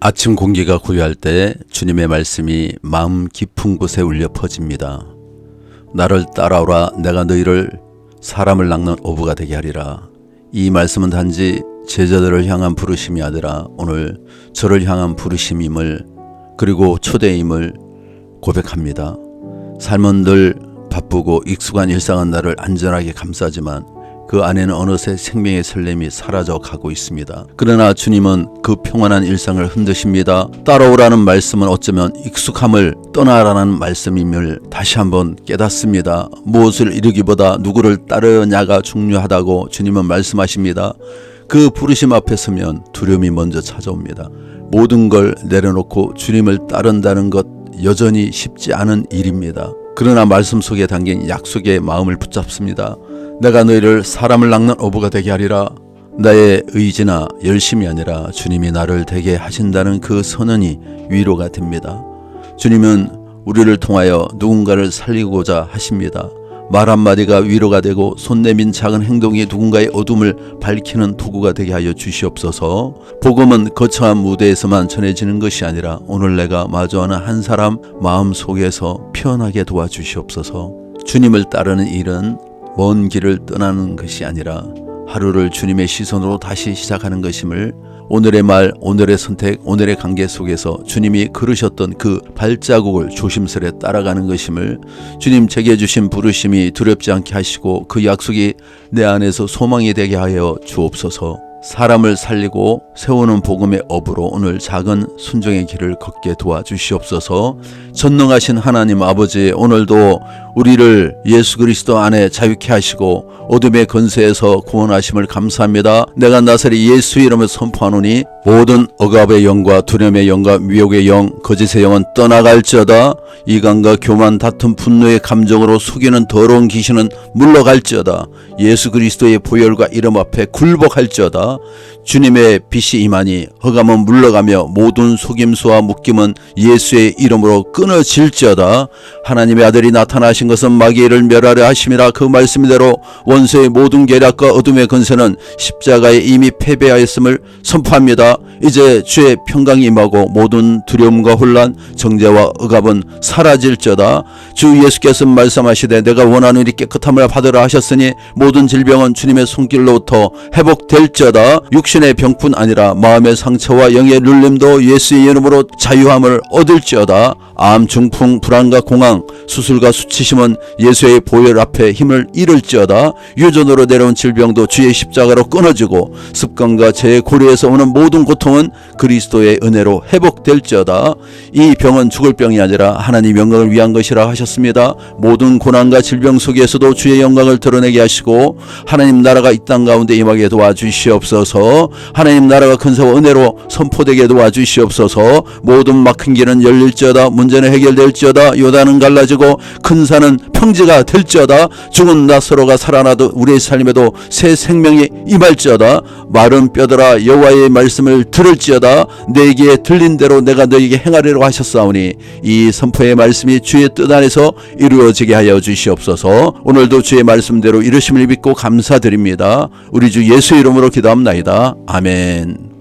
아침 공기가 고요할 때 주님의 말씀이 마음 깊은 곳에 울려 퍼집니다. 나를 따라오라 내가 너희를 사람을 낚는 어부가 되게 하리라. 이 말씀은 단지 제자들을 향한 부르심이 아니라 오늘 저를 향한 부르심임을 그리고 초대임을 고백합니다. 삶은 늘 바쁘고 익숙한 일상은 나를 안전하게 감싸지만 그 안에는 어느새 생명의 설렘이 사라져 가고 있습니다. 그러나 주님은 그 평안한 일상을 흔드십니다. 따라오라는 말씀은 어쩌면 익숙함을 떠나라는 말씀임을 다시 한번 깨닫습니다. 무엇을 이루기보다 누구를 따르냐가 중요하다고 주님은 말씀하십니다. 그 부르심 앞에 서면 두려움이 먼저 찾아옵니다. 모든 걸 내려놓고 주님을 따른다는 것 여전히 쉽지 않은 일입니다. 그러나 말씀 속에 담긴 약속의 마음을 붙잡습니다. 내가 너희를 사람을 낚는 어부가 되게 하리라. 나의 의지나 열심이 아니라 주님이 나를 되게 하신다는 그 선언이 위로가 됩니다. 주님은 우리를 통하여 누군가를 살리고자 하십니다. 말 한마디가 위로가 되고 손 내민 작은 행동이 누군가의 어둠을 밝히는 도구가 되게 하여 주시옵소서. 복음은 거창한 무대에서만 전해지는 것이 아니라 오늘 내가 마주하는 한 사람 마음 속에서 피어나게 도와주시옵소서. 주님을 따르는 일은 먼 길을 떠나는 것이 아니라 하루를 주님의 시선으로 다시 시작하는 것임을 오늘의 말, 오늘의 선택, 오늘의 관계 속에서 주님이 그르셨던 그 발자국을 조심스레 따라가는 것임을 주님 제게 주신 부르심이 두렵지 않게 하시고 그 약속이 내 안에서 소망이 되게 하여 주옵소서. 사람을 살리고 세우는 복음의 업으로 오늘 작은 순종의 길을 걷게 도와주시옵소서. 전능하신 하나님 아버지 오늘도 우리를 예수 그리스도 안에 자유케 하시고 어둠의 건세에서 구원하심을 감사합니다. 내가 나사리 예수 이름을 선포하노니 모든 억압의 영과 두려움의 영과 미혹의 영, 거짓의 영은 떠나갈지어다. 이간과 교만, 다툼, 분노의 감정으로 속이는 더러운 귀신은 물러갈지어다. 예수 그리스도의 보혈과 이름 앞에 굴복할지어다. 주님의 빛이 임하니 허감은 물러가며 모든 속임수와 묶임은 예수의 이름으로 끊어질지어다. 하나님의 아들이 나타나신 것은 마귀를 멸하려 하심이라 그 말씀대로 원수의 모든 계략과 어둠의 건세는 십자가에 이미 패배하였음을 선포합니다. 이제 주의 평강이 임하고 모든 두려움과 혼란, 정죄와 억압은 사라질지어다. 주 예수께서 말씀하시되 내가 원하는 이 깨끗함을 받으라 하셨으니 모든 질병은 주님의 손길로부터 회복될지어다. 육신의 병뿐 아니라 마음의 상처와 영의 눌림도 예수의 이름으로 자유함을 얻을지어다. 암, 중풍, 불안과 공황, 수술과 수치심 은 예수의 보혈 앞에 힘을 잃을지어다. 유전으로 내려온 질병도 주의 십자가로 끊어지고 습관과 제 고려에서 오는 모든 고통은 그리스도의 은혜로 회복될지어다. 이 병은 죽을 병이 아니라 하나님 영광을 위한 것이라 하셨습니다. 모든 고난과 질병 속에서도 주의 영광을 드러내게 하시고 하나님 나라가 이 땅 가운데 임하게 도와주시옵소서. 하나님 나라가 근사와 은혜로 선포되게 도와주시옵소서. 모든 막힌 길은 열릴지어다. 문제는 해결될지어다. 요단은 갈라지고 큰 산은 평지가 될지어다. 죽은 나서로가 살아나도 우리의 삶에도 새 생명이 임할지어다. 마른 뼈들아 여호와의 말씀을 들을지어다. 내게 들린 대로 내가 너에게 행하리라고 하셨사오니 이 선포의 말씀이 주의 뜻 안에서 이루어지게 하여 주시옵소서. 오늘도 주의 말씀대로 이루심을 믿고 감사드립니다. 우리 주 예수 이름으로 기도합나이다. 아멘.